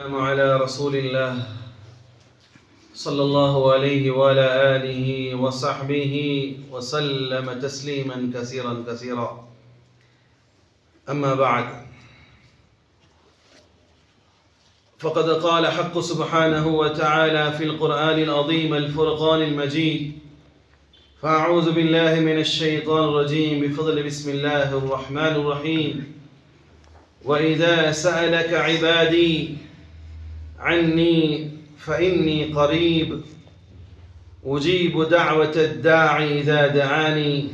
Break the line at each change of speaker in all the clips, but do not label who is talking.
السلام على رسول الله صلى الله عليه وعلى آله وصحبه وسلم تسليما كثيرا كثيرا. أما بعد فقد قال حق سبحانه وتعالى في القرآن العظيم الفرقان المجيد فأعوذ بالله من الشيطان الرجيم بفضل بسم الله الرحمن الرحيم وإذا سألك عبادي عني فإني قريب أجيب دعوة الداعي إذا دعاني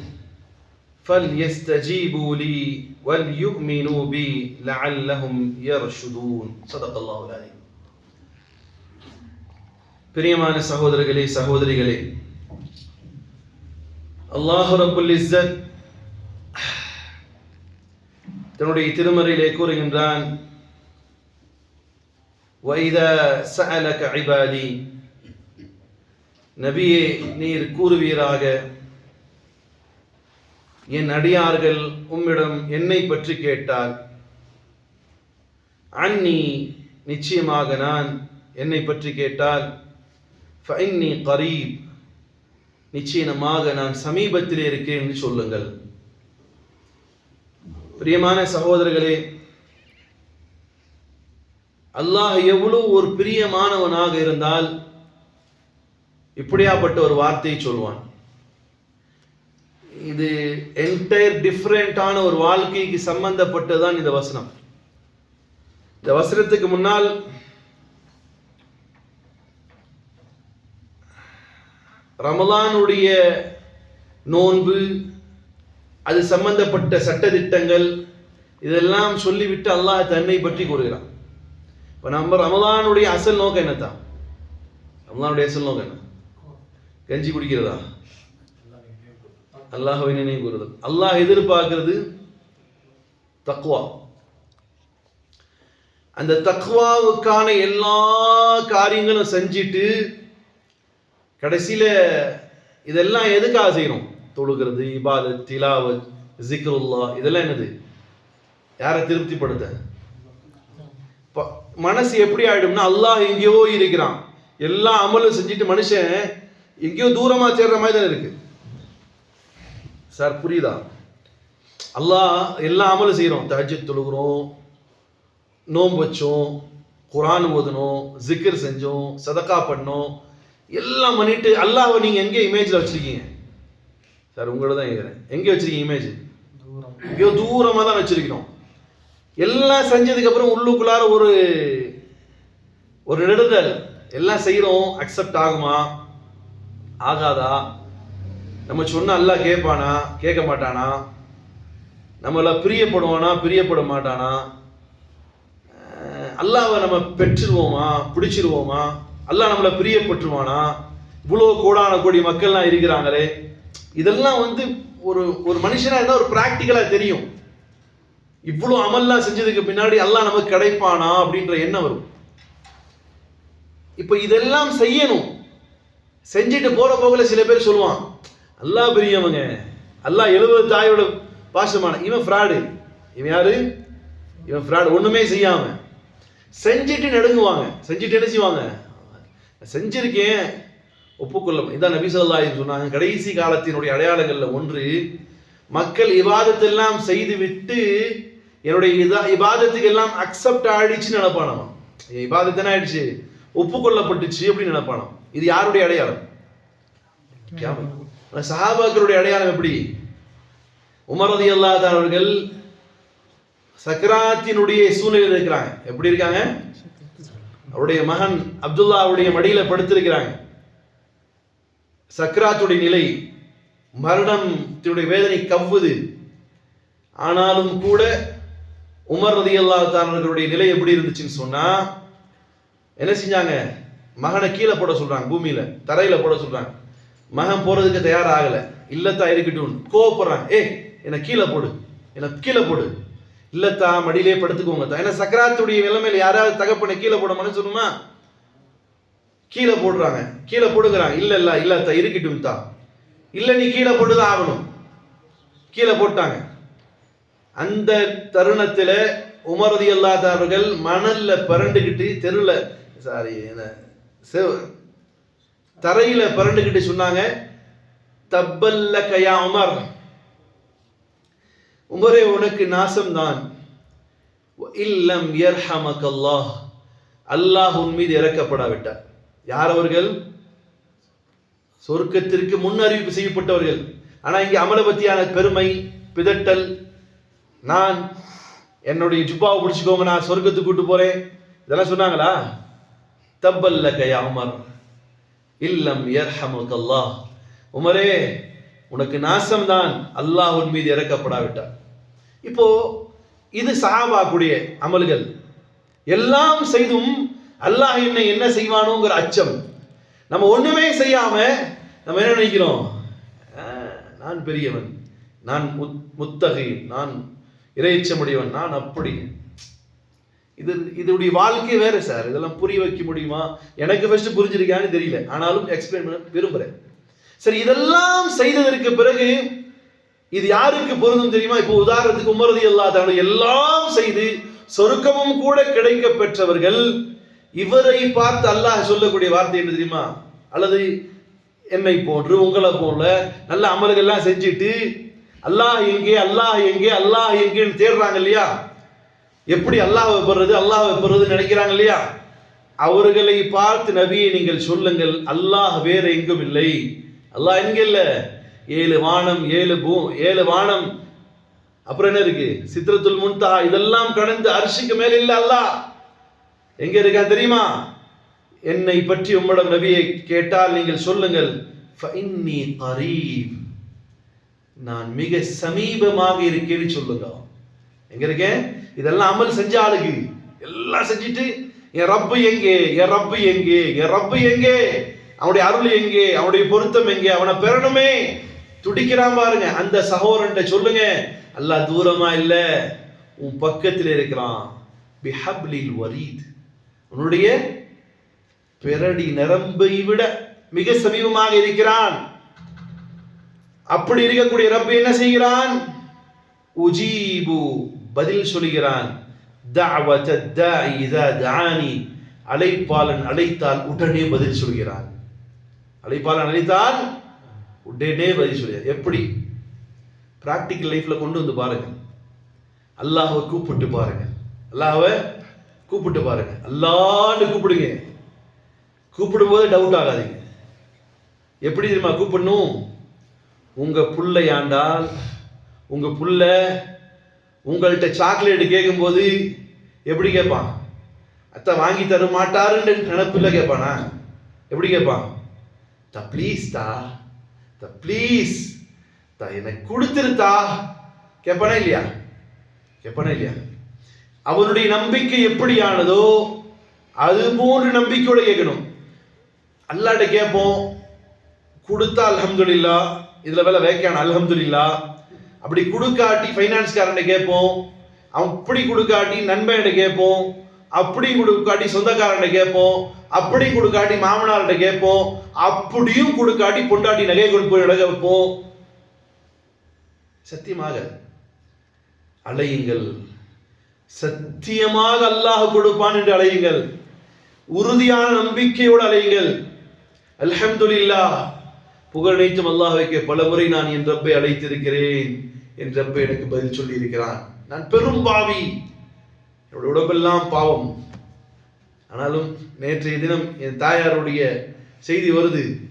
فليستجيبوا لي وليؤمنوا بي لعلهم يرشدون صدق الله العظيم பிரியமான சகோதரர்களே சகோதரிகளே அல்லாஹ் ரப்புல் இஸ்ஸத் தன்னுடைய திருமறையிலே கூறுகின்றான் வைத சலக ஐபாதி நபியே நீர் கூறுவீராக. என் அடியார்கள் உம்மிடம் என்னை பற்றி கேட்டால் அன்னி நிச்சயமாக நான் என்னை பற்றி கேட்டால் ஃபைன்னி கரீப் நிச்சயமாக நான் சமீபத்தில் இருக்கேன் என்று சொல்லுங்கள். பிரியமான சகோதரர்களே அல்லாஹ் எவ்வளவு ஒரு பிரியமானவனாக இருந்தால் இப்படியாப்பட்ட ஒரு வார்த்தையை சொல்வான். இது என்டையர் டிஃப்ரெண்டான ஒரு வாழ்க்கைக்கு சம்பந்தப்பட்டதுதான் இந்த வசனம். இந்த வசனத்துக்கு முன்னால் ரமலானுடைய நோன்பு அது சம்பந்தப்பட்ட சட்டதிட்டங்கள் இதெல்லாம் சொல்லிவிட்டு அல்லாஹ் தன்னை பற்றி கூறுகிறான். இப்போ நம்ம ரமலானுடைய அசல் நோக்கம் என்னத்தான் ரமலானுடைய அசல் நோக்கம் என்ன? கஞ்சி குடிக்கிறதா? அல்லாஹ்வை நினைவு கூறுதல். அல்லாஹ் எதிர்பார்க்கிறது தக்வா. அந்த தக்வாவுக்கான எல்லா காரியங்களும் செஞ்சிட்டு கடைசியில இதெல்லாம் எதுக்காக செய்யணும்? தொழுகிறது இபாதத் திலாவத் ஜிக்ருல்லா இதெல்லாம் என்னது? யாரை திருப்திப்படுத்த? மனசு எப்படி ஆயிடும்னா அல்லாஹ் எங்கேயோ இருக்கிறான். எல்லா அமலும் செஞ்சுட்டு மனுஷன் எங்கேயோ தூரமா சேர்ற மாதிரி தான் இருக்கு. சார் புரியுதா? அல்லாஹ் எல்லா அமலும் செய்கிறோம் தஹஜ்ஜத் தொழுகிறோம் நோன்பு வச்சோம் குரான் ஓதுனோம் ஜிக்ர் செஞ்சோம் சதக்கா பண்ணோம் எல்லாம் பண்ணிட்டு அல்லாஹ்வை நீங்க எங்கே இமேஜ்ல வச்சிருக்கீங்க? சார் உங்களோட தான் கேட்குறேன் எங்கே வச்சிருக்கீங்க இமேஜ் எங்கேயோ தூரமாக தான் வச்சிருக்கணும் எல்லாம் செஞ்சதுக்கப்புறம் உள்ளுக்குள்ளார ஒரு ஒரு நெடுதல். எல்லாம் செய்கிறோம் அக்செப்ட் ஆகுமா? ஆகாதா? நம்ம சொன்ன அல்லாஹ் கேட்பானா? கேட்க மாட்டானா? நம்மள பிரியப்படுவானா? பிரியப்பட மாட்டானா? அல்லாவை நம்ம பெற்றுருவோமா? பிடிச்சிருவோமா? அல்லாஹ் நம்மளை பிரியப்பட்டுருவானா இவ்வளோ கோடான கோடி மக்கள்லாம் இருக்கிறாங்களே. இதெல்லாம் வந்து ஒரு ஒரு மனுஷனா இருந்தால் ஒரு ப்ராக்டிக்கலாக தெரியும். இவ்வளோ அமல்லாம் செஞ்சதுக்கு பின்னாடி எல்லாம் நமக்கு கிடைப்பானா அப்படின்ற எண்ணம் வரும். இப்போ இதெல்லாம் செய்யணும். செஞ்சுட்டு போற போகல சில பேர் சொல்லுவான் அல்லாஹ் பெரியவங்க அல்லாஹ் எழுபது தாயோட பாசமான இவன் ஃப்ராடு இவன் யாரு? இவன் ஃப்ராடு ஒண்ணுமே செய்யாம. செஞ்சுட்டு நடுங்குவாங்க. செஞ்சுட்டு என்ன செய்வாங்க? செஞ்சிருக்கேன். ஒப்புக்கொள்ள இதான் நபி சொன்னாங்க. கடைசி காலத்தினுடைய அடையாளங்களில் ஒன்று மக்கள் விவாதத்தெல்லாம் செய்து விட்டு என்னுடைய இதா இபாதத்துக்கு எல்லாம் அக்செப்ட் ஆயிடுச்சுன்னு நினைப்பானாமா? என் ஆயிடுச்சு? ஒப்புக்கொள்ளப்பட்டுச்சு அப்படின்னு நினைப்பானாம். இது யாருடைய அடையாளம்? சஹாபாக்களுடைய அடையாளம் எப்படி? உமரதி அல்லாத அவர்கள் சக்கராத்தினுடைய சூழ்நிலையில் இருக்கிறாங்க. எப்படி இருக்காங்க? அவருடைய மகன் அப்துல்லாவுடைய மடியில படுத்திருக்கிறாங்க. சக்கராத்துடைய நிலை மரணத்தினுடைய வேதனை கவ்வுது. ஆனாலும் கூட உமர் ரலியல்லாஹு அவர்களுடைய நிலை எப்படி இருந்துச்சுன்னு சொன்னா என்ன செஞ்சாங்க? மகனை கீழே போட சொல்றாங்க பூமியில தரையில போட சொல்றாங்க. மகன் போறதுக்கு தயாராகல. இல்லத்தா இருக்கட்டும். கோவப்படுறான் ஏய் என்னை கீழே போடு. என்னை கீழே போடு. இல்லத்தா மடியிலே படுத்துக்கோங்க தா. ஏன்னா சக்கராத்துடைய நிலைமையில யாராவது தகப்பனை கீழே போட மனசு சொல்லுமா? கீழே போடுறாங்க. கீழே போடுகிறாங்க. இல்ல இல்ல இல்லத்தா இருக்கட்டும் தா. இல்ல நீ கீழே போட்டுதான் ஆகணும். கீழே போட்டாங்க. அந்த தருணத்தில் உமரதி அல்லாதவர்கள் மணல்ல பரண்டுகிட்டு தெருல சாரி என்ன செவ் தரையில பரண்டுகிட்டு சொன்னாங்க தப்பல்ல கயா உமர் உமரே உனக்கு நாசம்தான். இல்லம் அல்லாஹ் அல்லாஹ் உன் மீது இறக்கப்படாவிட்டார். யார் அவர்கள்? சொர்க்கத்திற்கு முன் அறிவிப்பு செய்யப்பட்டவர்கள். ஆனா இங்க அமலபத்தியான பெருமை பிதட்டல் நான் என்னுடைய ஜுப்பாவை பிடிச்சிக்கோங்க நான் சொர்க்கத்துக்கு கூட்டு போறேன். இதெல்லாம் சொன்னாங்களா? தப்பல்ல கயா உமர். இல்லம் யர்ஹமுக் அல்லாஹ் உமரே உனக்கு நாசம்தான் அல்லாஹ் உன் மீது இறக்கப்படாவிட்டார் இப்போ இது சஹாபாக்குடைய அமல்கள். எல்லாம் செய்தும் அல்லாஹ் என்னை என்ன செய்வானோங்கிற அச்சம். நம்ம ஒண்ணுமே செய்யாம நம்ம என்ன நினைக்கிறோம்? நான் பெரியவன். நான் முத்- நான் இறைச்ச முடியும் நான் அப்படி. இது இதனுடைய வாழ்க்கை வேற சார். இதெல்லாம் புரிய வைக்க முடியுமா? எனக்கு ஃபர்ஸ்ட் புரிஞ்சிருக்கான்னு தெரியல. ஆனாலும் எக்ஸ்பிளைன் பண்ண விரும்புறேன். சரி இதெல்லாம் செய்ததற்கு பிறகு இது யாருக்கு பொருந்தும் தெரியுமா? இப்போ உதாரணத்துக்கு உமரதி அல்லாத எல்லாம் செய்து சொருக்கமும் கூட கிடைக்க பெற்றவர்கள் இவரை பார்த்து அல்லாஹ் சொல்லக்கூடிய வார்த்தை என்ன தெரியுமா? அல்லது என்னை போன்று உங்களை போல நல்ல அமல்கள்லாம் செஞ்சுட்டு அல்லாஹ் எங்கே அல்லாஹ் எங்கே அல்லாஹ் எங்கேன்னு தேடுறாங்க இல்லையா? எப்படி அல்லாஹ் பெறுறது அல்லாஹ் பெறுறதுன்னு நினைக்கிறாங்க இல்லையா? அவர்களை பார்த்து நபியை நீங்கள் சொல்லுங்கள் அல்லாஹ் வேற எங்கும் இல்லை. அல்லாஹ் எங்க இல்ல? ஏழு வானம் ஏழு பூ ஏழு வானம். அப்புறம் என்ன இருக்கு? சித்திரத்துல் முன்தா இதெல்லாம் கடந்து அரிசிக்கு மேல இல்ல அல்லாஹ். எங்க இருக்கா தெரியுமா? என்னை பற்றி உம்மிடம் நபியை கேட்டால் நீங்கள் சொல்லுங்கள் ஃபஇன்னி கரீப் நான் மிக சமீபமாக இருக்கேன்னு சொல்லுங்க. எங்க இருக்கேன் இதெல்லாம் அமல் செஞ்ச ஆளுக்கு. எல்லாம் செஞ்சுட்டு என் ரப்பு எங்கே? என் ரப்பு எங்கே? என் ரப்பு எங்கே? அவனுடைய அருள் எங்கே? அவனுடைய பொருத்தம் எங்கே? அவனை பெறணுமே. துடிக்கிறான் பாருங்க. அந்த சகோதரன் சொல்லுங்க. அல்லாஹ் தூரமா இல்ல. உன் பக்கத்தில் இருக்கிறான். பிஹப்லில் வரீத். உன்னுடைய பிறடி நரம்பை விட மிக சமீபமாக இருக்கிறான். அப்படி இருக்கக்கூடிய ரப்பு என்ன செய்கிறான்? உஜீபு பதில் சொல்கிறான். அழைப்பாளன் அழைத்தால் உடனே பதில் சொல்கிறான். அழைப்பாளன் அழைத்தால் உடனே பதில் சொல்கிறார் எப்படி? பிராக்டிக்கல் லைஃப்ல கொண்டு வந்து பாருங்க. அல்லாஹை கூப்பிட்டு பாருங்க. அல்லாஹை கூப்பிட்டு பாருங்க. அல்லான்னு கூப்பிடுங்க. கூப்பிடும்போது டவுட் ஆகாதீங்க. எப்படி தெரியுமா கூப்பிடணும்? உங்கள் புள்ளை ஆண்டால் உங்கள் புள்ள உங்கள்கிட்ட சாக்லேட் கேட்கும்போது எப்படி கேட்பான் அத்தை வாங்கி தர மாட்டாருன்னு நினப்பில் கேட்பானா எப்படி கேட்பான் த ப்ளீஸ் தா த ப்ளீஸ் தா எனக்கு கொடுத்துருத்தா. கேட்பானா இல்லையா? கேட்பானா இல்லையா? அவனுடைய நம்பிக்கை எப்படியானதோ அது போன்ற நம்பிக்கையோட கேட்கணும். அல்லாட்ட கேட்போம் கொடுத்தா அலமதுல்லா இதுல வேலை வேக்கான் அல்ஹம்துலில்லா. அப்படி கொடுக்காட்டி ஃபைனான்ஸ்காரன் கேட்போம். அப்படி கொடுக்காட்டி நண்பன்கிட்ட கேட்போம். அப்படி கொடுக்காட்டி சொந்தக்காரன் கேட்போம். அப்படி கொடுக்காட்டி மாமனார்கிட்ட கேட்போம். அப்படியும் கொடுக்காட்டி பொண்டாட்டி நகை கொண்டு போய் இடம் வைப்போம். சத்தியமாக அலையுங்கள். சத்தியமாக அல்லாஹ் கொடுப்பான் என்று அலையுங்கள். உறுதியான நம்பிக்கையோடு அலையுங்கள். அல்ஹம்துலில்லா. புகழனைத்தும் அல்லாஹ்வுக்கு பல முறை நான் என் ரப்பை அழைத்திருக்கிறேன் என் ரப்பை எனக்கு பதில் சொல்லி இருக்கிறான் நான் பெரும் பாவி. என்னுடைய உடம்பெல்லாம் பாவம். ஆனாலும் நேற்றைய தினம் என் தாயாருடைய செய்தி வருது.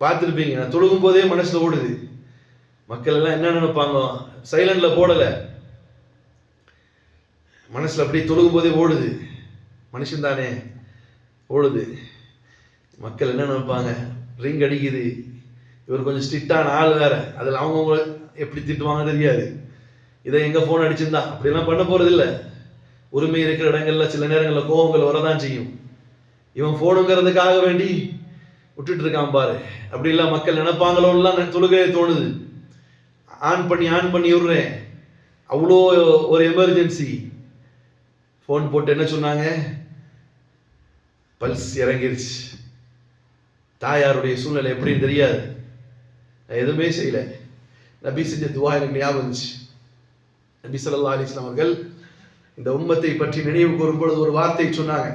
பார்த்துருப்பீங்க நான் தொழுகும் போதே மனசுல ஓடுது. மக்கள் எல்லாம் என்ன நினைப்பாங்க? சைலண்ட்ல போடல. மனசுல அப்படியே தொழுகும் போதே ஓடுது. மனுஷன் தானே ஓடுது. மக்கள் என்ன நினைப்பாங்க? ரிங் அடிக்குது. இவர் கொஞ்சம் ஸ்ட்ரிக்டான ஆள் வேற. அதில் அவங்கவுங்க எப்படி திட்டுவாங்க தெரியாது. இதை எங்கே ஃபோன் அடிச்சிருந்தா? அப்படிலாம் பண்ண போகிறதில்ல உரிமை இருக்கிற இடங்களில் சில நேரங்களில் கோபங்கள் வரதான் செய்யும். இவன் ஃபோனுங்கிறதுக்காக வேண்டி விட்டுட்டு இருக்கான் பாரு. அப்படிலாம் மக்கள் நினைப்பாங்களோலாம் தொழுகையே தோணுது. ஆன் பண்ணி ஆன் பண்ணி விடுறேன். அவ்வளோ ஒரு எமர்ஜென்சி ஃபோன் போட்டு என்ன சொன்னாங்க? பல்ஸ் இறங்கிருச்சு. தாயாருடைய சூழ்நிலை எப்படின்னு தெரியாது. நான் எதுவுமே செய்யல. நபி செஞ்ச துவா எனக்கு ஞாபகம் இருந்துச்சு நபி சொல்லா அலிஸ்லாம் அவர்கள் இந்த உம்மத்தை பற்றி நினைவு கூறும் பொழுது ஒரு வார்த்தை சொன்னாங்க.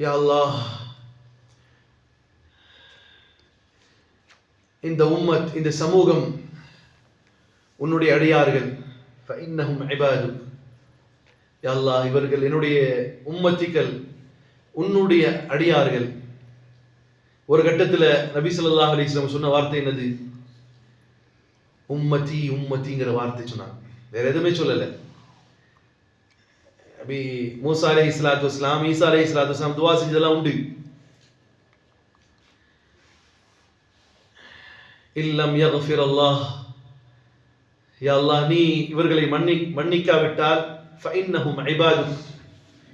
யா அல்லாஹ் இந்த உம்மத் இந்த சமூகம் உன்னுடைய அடியார்கள். ஃபஇன்னஹும் இபாது யா அல்லாஹ் இவர்கள் என்னுடைய உம்மத்திகள் உன்னுடைய அடியார்கள். ஒரு கட்டத்தில் நபி ஸல்லல்லாஹு அலைஹி சொன்ன வார்த்தை என்னது? உம்மத்தி உம்மத்திங்கிற வார்த்தை சொன்னாங்க. வேற எதுவுமே சொல்லலை. அபி மூசா அலி இஸ்லாத்து இஸ்லாம் ஈசா அலி இஸ்லாத்து இஸ்லாம் துவா செஞ்சதெல்லாம் உண்டு. இல்லம் யக்ஃபிர் அல்லாஹ் யா அல்லாஹ் நீ இவர்களை மன்னி மன்னிக்காவிட்டால் ஃபைன்னஹும் ஐபாதும்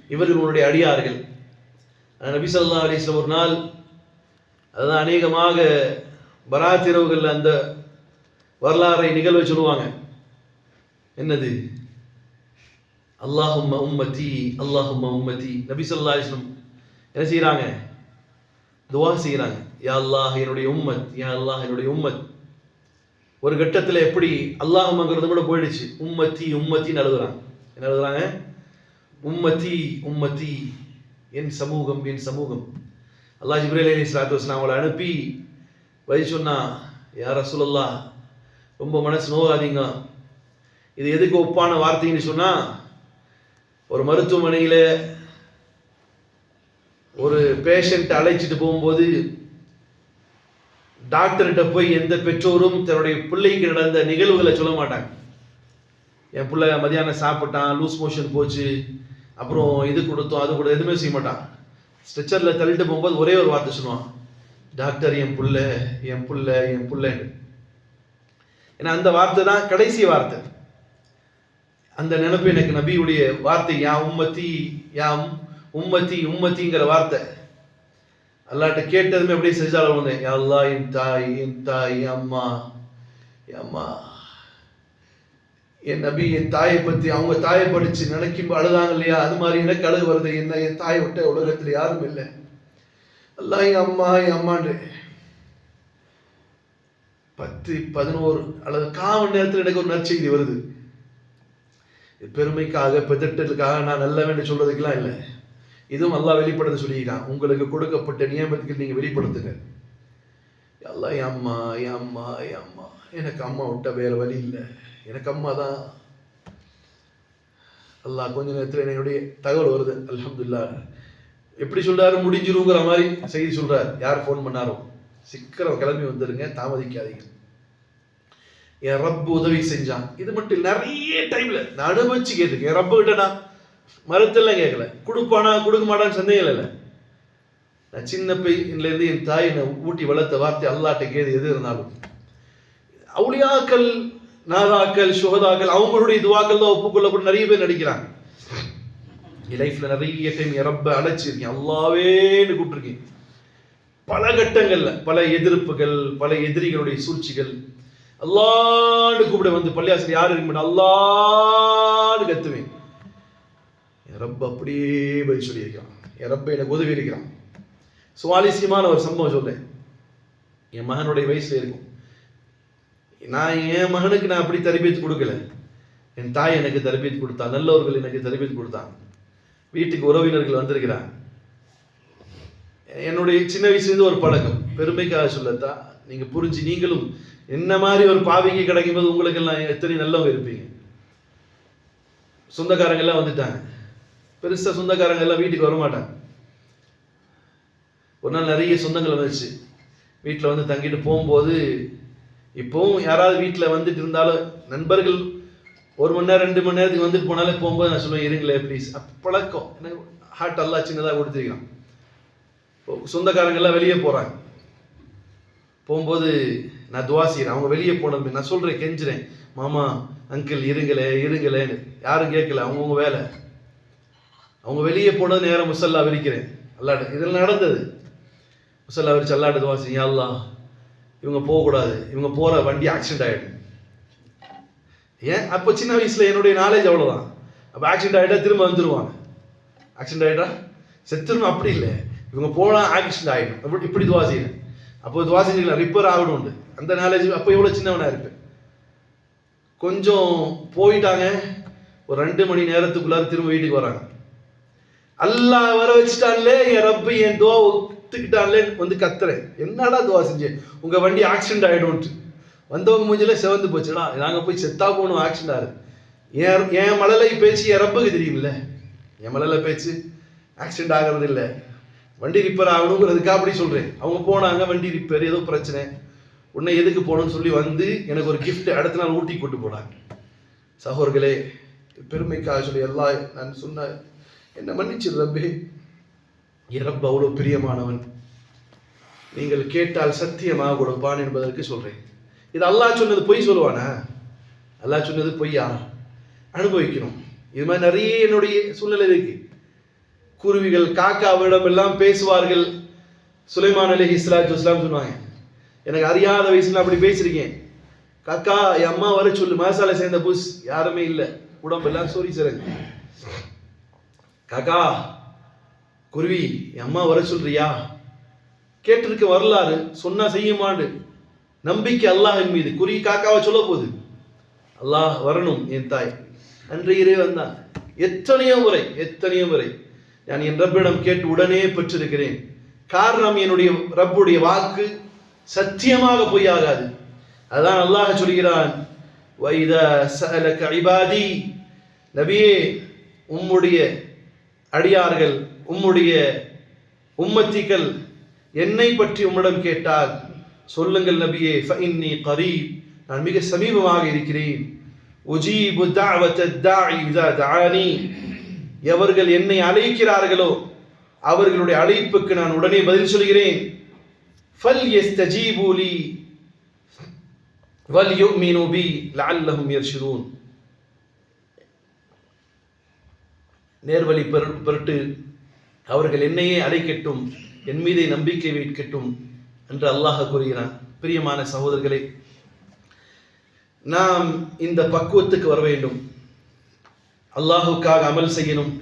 இவர்கள் உன்னுடைய அடியார்கள். நபி சொல்லா அலைஹி ஒரு நாள் அதுதான் அநேகமாக பராத்திரவுகள் இரவுகளில் அந்த வரலாறை நிகழ்வை சொல்லுவாங்க. என்னது? அல்லாஹும் உம்மத்தி அல்லாஹும் உம்மத்தி. நபி சொல்லா அலிஸ்லம் என்ன செய்கிறாங்க துவா செய்கிறாங்க யா அல்லாஹ் என்னுடைய உம்மத் யா அல்லாஹ் என்னுடைய உம்மத். ஒரு கட்டத்தில் எப்படி அல்லாஹுமங்கிறது கூட போயிடுச்சு. உம்மத்தி உம்மத்தின்னு அழுகுறாங்க. என்ன எழுதுறாங்க? உம்மத்தி உம்மத்தி என் சமூகம் என் சமூகம். அல்லா ஜிப்ரேல் அலி இஸ்லாத்து வஸ்லாம் அவளை அனுப்பி வழி சொன்னா யார சொல்லல்லா ரொம்ப மனசு நோவாதீங்க இது எதுக்கு ஒப்பான வார்த்தைன்னு சொன்னா ஒரு மருத்துவமனையில் ஒரு பேஷண்ட் அழைச்சிட்டு போகும்போது டாக்டர்கிட்ட போய் எந்த பெற்றோரும் தன்னுடைய பிள்ளைக்கு நடந்த நிகழ்வுகளை சொல்ல மாட்டாங்க. என் பிள்ளை மதியானம் சாப்பிட்டான் லூஸ் மோஷன் போச்சு. அப்புறம் இது கொடுத்தோம் அது கூட எதுவுமே செய்ய மாட்டான். ஸ்ட்ரெச்சரில் தள்ளிட்டு போகும்போது ஒரே ஒரு வார்த்தை சொல்லுவான். டாக்டர் என் புள்ள என் புள்ள என் புள்ளன்னு. ஏன்னா அந்த வார்த்தை தான் கடைசி வார்த்தை. அந்த நினைப்பு எனக்கு நபியுடைய வார்த்தை யா உம்மத்தி யா உம்மத்தி உம்மத்திங்கிற வார்த்தை. அல்லாட்ட கேட்டதுமே அப்படியே செஞ்சாலும் யா என் தாய் என் தாய் என் அம்மா என் அம்மா. என் நபி என் தாயை பத்தி அவங்க தாயை படிச்சு நினைக்கும் அழுதாங்க இல்லையா? அது மாதிரி எனக்கு அழுகு வருது என்ன? என் தாயை விட்ட உலகத்துல யாரும் இல்லை. எல்லாம் என் அம்மா என் அம்மாண்டு பத்து பதினோரு அல்லது காவல் நேரத்தில் எனக்கு ஒரு நற்செய்தி வருது. பெருமைக்காக பெதட்டலுக்காக நான் நல்ல வேண்டிய சொல்றதுக்கெல்லாம் இல்லை. இதுவும் நல்லா வெளிப்படுத்த சொல்லிக்கிறான். உங்களுக்கு கொடுக்கப்பட்ட நியமத்துக்கு நீங்க வெளிப்படுத்துங்க. எல்லாம் என் அம்மா என் அம்மா என் அம்மா. எனக்கு அம்மா விட்ட வேற வழி இல்லை. எனக்கு அம்மா தான். அல்லாஹ் கொஞ்ச நேரத்தில் என்னுடைய தகவல் வருது. அல்ஹம்துலில்லாஹ் எப்படி சொல்றாரு? முடிஞ்சிருங்கிற மாதிரி செய்தி சொல்றாரு. யார் ஃபோன் பண்ணாரோ? சீக்கிரம் கிளம்பி வந்துடுங்க தாமதிக்காதீங்க. என் ரப்பு உதவி செஞ்சான். இது மட்டும் நிறைய டைம்ல நான் அனுபவிச்சு கேட்டிருக்கேன் என் ரப்பு கிட்ட நான் மறுத்தெல்லாம் கேட்கல கொடுப்பானா கொடுக்க மாட்டான்னு சந்தேகம் இல்லை நான் சின்ன பையன்லேருந்து என் தாய் என்னை ஊட்டி வளர்த்த வார்த்தை அல்லாட்ட கேது எது இருந்தாலும். அவுளியாக்கள் நாதாக்கள் சுகதாக்கள் அவங்களுடைய துவாக்கள் தான் ஒப்புக்கொள்ளப்பட்டு நிறைய பேர் நடிக்கிறாங்க. என் லைஃப்ல நிறைய டைம் இறப்ப அடைச்சிருக்கேன். அழைச்சிருக்கேன் அல்லாவேன்னு கூப்பிட்டுருக்கேன். பல கட்டங்கள்ல பல எதிர்ப்புகள் பல எதிரிகளுடைய சூழ்ச்சிகள். அல்லான்னு கூப்பிட வந்து பள்ளியாசிரியர் யாரும் இருக்க மாட்டேன்? அல்லான்னு கத்துவேன். ரப்ப அப்படியே பதில் சொல்லியிருக்கிறான். என் ரப்ப எனக்கு உதவி இருக்கிறான் சுவாரஸ்யமான ஒரு சம்பவம் சொல்றேன். என் மகனுடைய வயசுல இருக்கும். நான் என் மகனுக்கு நான் அப்படி தரபியத்து கொடுக்கல. என் தாய் எனக்கு தரபியத்து கொடுத்தா நல்லவர்கள் எனக்கு தரபியத்து கொடுத்தாங்க வீட்டுக்கு உறவினர்கள் வந்திருக்கிறாங்க. என்னுடைய சின்ன வயசுலேருந்து ஒரு பழக்கம். பெருமைக்காக சொல்லத்தா நீங்கள் புரிஞ்சு நீங்களும் என்ன மாதிரி ஒரு பாவிக்கு கிடைக்கும் போது உங்களுக்கு எல்லாம் எத்தனை நல்லவங்க இருப்பீங்க? சொந்தக்காரங்கெல்லாம் வந்துட்டாங்க. பெருசாக சொந்தக்காரங்க எல்லாம் வீட்டுக்கு வரமாட்டாங்க. ஒரு நாள் நிறைய சொந்தங்கள் வந்துச்சு. வீட்டில் வந்து தங்கிட்டு போகும்போது இப்போவும் யாராவது வீட்டில் வந்துட்டு இருந்தாலும் நண்பர்கள் ஒரு மணி நேரம் ரெண்டு மணி நேரத்துக்கு வந்துட்டு போனாலே போகும்போது நான் சொல்லுவேன் இருங்களே ப்ளீஸ் பழக்கம். எனக்கு ஹார்ட் எல்லாம் சின்னதாக கொடுத்துருக்கான் இப்போ சொந்தக்காரங்கெல்லாம் வெளியே போகிறாங்க போகும்போது நான் துவா செய்கிறேன் அவங்க வெளியே போனது நான் சொல்கிறேன் கெஞ்சுறேன். மாமா அங்கிள் இருங்களே இருங்களேன்னு. யாரும் கேட்கல. அவங்கவுங்க வேலை. அவங்க வெளியே போனது நேரம் முசல்லா விரிக்கிறேன். அல்லாட இதில் நடந்தது. முசல்லா விரிச்சு அல்லாட துவா செய்யும் இவங்க போகக்கூடாது. இவங்க போகிற வண்டி ஆக்சிடென்ட் ஆகிடும் ஏன்? அப்போ சின்ன வயசில் என்னுடைய நாலேஜ் அவ்வளோதான் அப்போ ஆக்சிடென்ட் ஆகிட்டா திரும்ப வந்துடுவாங்க ஆக்சிடென்ட் ஆகிட்டா செத்துருணும் அப்படி இல்லை. இவங்க போனால் ஆக்சிடென்ட் ஆகிடும் அப்படி இப்படி துவா செய்யணும். அப்போ துவா செஞ்சுக்கலாம். ரிப்பேர் ஆகணும் உண்டு. அந்த நாலேஜ் அப்போ எவ்வளோ சின்னவனா இருப்பேன் கொஞ்சம் போயிட்டாங்க. ஒரு ரெண்டு மணி நேரத்துக்குள்ளார திரும்ப வீட்டுக்கு வராங்க. அல்லா வர வச்சுட்டான்லே என் ரப்பு என் துவா ஒத்துக்கிட்டான்லே வந்து கத்துறேன். என்னடா துவா செஞ்சேன்? உங்கள் வண்டி ஆக்சிடென்ட் ஆகிடும்ட்டு வந்தவங்க மூஞ்சில செவந்து போச்சுடா. நாங்கள் போய் செத்தா போகணும் ஆக்சிடென்ட் ஆகுது என் என் மழலை பேச்சு இறப்புக்கு தெரியுமில்ல? என் மழலை பேச்சு ஆக்சிடென்ட் ஆகிறது இல்லை. வண்டி ரிப்பேர் ஆகணுங்கிறதுக்காக அப்படி சொல்கிறேன் அவங்க போனாங்க வண்டி ரிப்பேர் ஏதோ பிரச்சனை. உன்னை எதுக்கு போகணும்னு சொல்லி வந்து எனக்கு ஒரு கிஃப்ட் அடுத்த நாள் ஊட்டி கொண்டு போனாங்க. சகோர்களே பெருமைக்காக சொல்லி எல்லாம் நான் சொன்ன என்ன மன்னிச்சிரு ரப்பே. என் அவ்வளோ பிரியமானவன். நீங்கள் கேட்டால் சத்தியமாக கொடுப்பான் என்பதற்கு சொல்கிறேன் இது அல்லாஹ் சொன்னது பொய் சொல்லுவானா? அல்லாஹ் சொன்னது பொய்யா? அனுபவிக்கணும் இது மாதிரி நிறைய என்னுடைய சூழ்நிலை இருக்கு. குருவிகள் காக்காவிடம் எல்லாம் பேசுவார்கள். சுலைமான் அலி இஸ்லாஜ் இஸ்லாம் சொன்னாங்க எனக்கு அறியாத வயசுல அப்படி பேசியிருக்கேன். காக்கா என் அம்மா வர சொல்லு மசாலா சேர்ந்த புஷ். யாருமே இல்லை. உடம்பெல்லாம் சோரி சிறங்க காக்கா குருவி என் அம்மா வர சொல்றியா? கேட்டிருக்க வரலாறு சொன்னா செய்யுமாண்டு. நம்பிக்கை அல்லாஹின் மீது. குருவி காக்காவை சொல்ல போகுது. அல்லாஹ் வரணும் என் தாய். அன்றையரே வந்தான் எத்தனையோ முறை எத்தனையோ முறை நான் என் ரப்பிடம் கேட்டு உடனே பெற்றிருக்கிறேன். காரணம் என்னுடைய ரப்புடைய வாக்கு சத்தியமாக பொய்யாகாது. அதான் அல்லாஹ் சொல்கிறான். வைத சஅலக இபாதி. நபியே உம்முடைய அடியார்கள் உம்முடைய உம்மத்திகள் என்னை பற்றி உம்மிடம் கேட்டால் சொல்லுங்கள் நபியே ஃபஇன்னி கரீப் நான் மிக சமீபமாக இருக்கிறேன். உஜீபு தஅவத தாஇ இதா தானி எவர்கள் என்னை அழைக்கிறார்களோ அவர்களுடைய அழைப்புக்கு நான் உடனே பதில் சொல்கிறேன். ஃபல் யஸ்தஜீபு வல் யுமினு பி லஅல்லஹும் யர்ஷுதூன். நேர்வழி பெரு- பெருட்டு அவர்கள் என்னையே அழைக்கட்டும் என் மீதை நம்பிக்கை வைக்கட்டும் என்று அல்லாஹ் கூறுகிறான். பிரியமான சகோதரர்களே நாம் இந்த பக்குவத்துக்கு வர வேண்டும். அல்லாஹுக்காக அமல் செய்யணும்.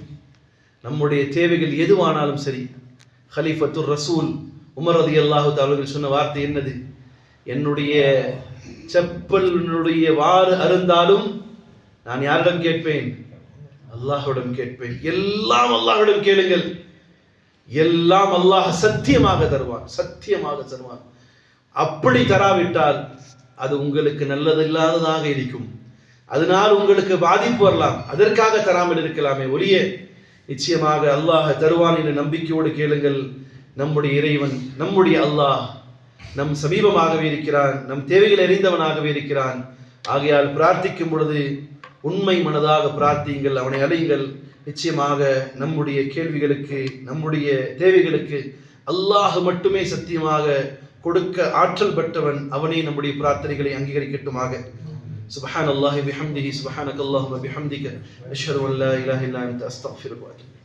நம்முடைய தேவைகள் எதுவானாலும் சரி. ஹலீஃபத்துர் ரசூல் உமர் ரதி அல்லாஹு அவர்கள் சொன்ன வார்த்தை என்னது? என்னுடைய செப்பலினுடைய வாறு அருந்தாலும் நான் யாரிடம் கேட்பேன்? அல்லாஹுடன் கேட்பேன். எல்லாம் அல்லாஹுடன் கேளுங்கள். எல்லாம் அல்லாஹ் சத்தியமாக தருவான் சத்தியமாக தருவான். அப்படி தராவிட்டால் அது உங்களுக்கு நல்லதில்லாததாக இருக்கும். அதனால் உங்களுக்கு பாதிப்பு வரலாம். அதற்காக தராமல் இருக்கலாமே ஒளியே நிச்சயமாக அல்லாஹ் தருவான் என்ற நம்பிக்கையோடு கேளுங்கள். நம்முடைய இறைவன் நம்முடைய அல்லாஹ் நம் சமீபமாகவே இருக்கிறான் நம் தேவைகள் அறிந்தவனாகவே இருக்கிறான். ஆகையால் பிரார்த்திக்கும் பொழுது உண்மை மனதாக பிரார்த்தியுங்கள் அவனை அழையுங்கள். நிச்சயமாக நம்முடைய கேள்விகளுக்கு நம்முடைய தேவைகளுக்கு அல்லாஹ் மட்டுமே சத்தியமாக கொடுக்க ஆற்றல் பெற்றவன் அவனே நம்முடைய பிரார்த்தனைகளை அங்கீகரிக்கட்டுமாக سبحان الله بحمده سبحانك اللهم بحمدك أشهد أن لا إله إلا أنت أستغفرك وأتوب إليك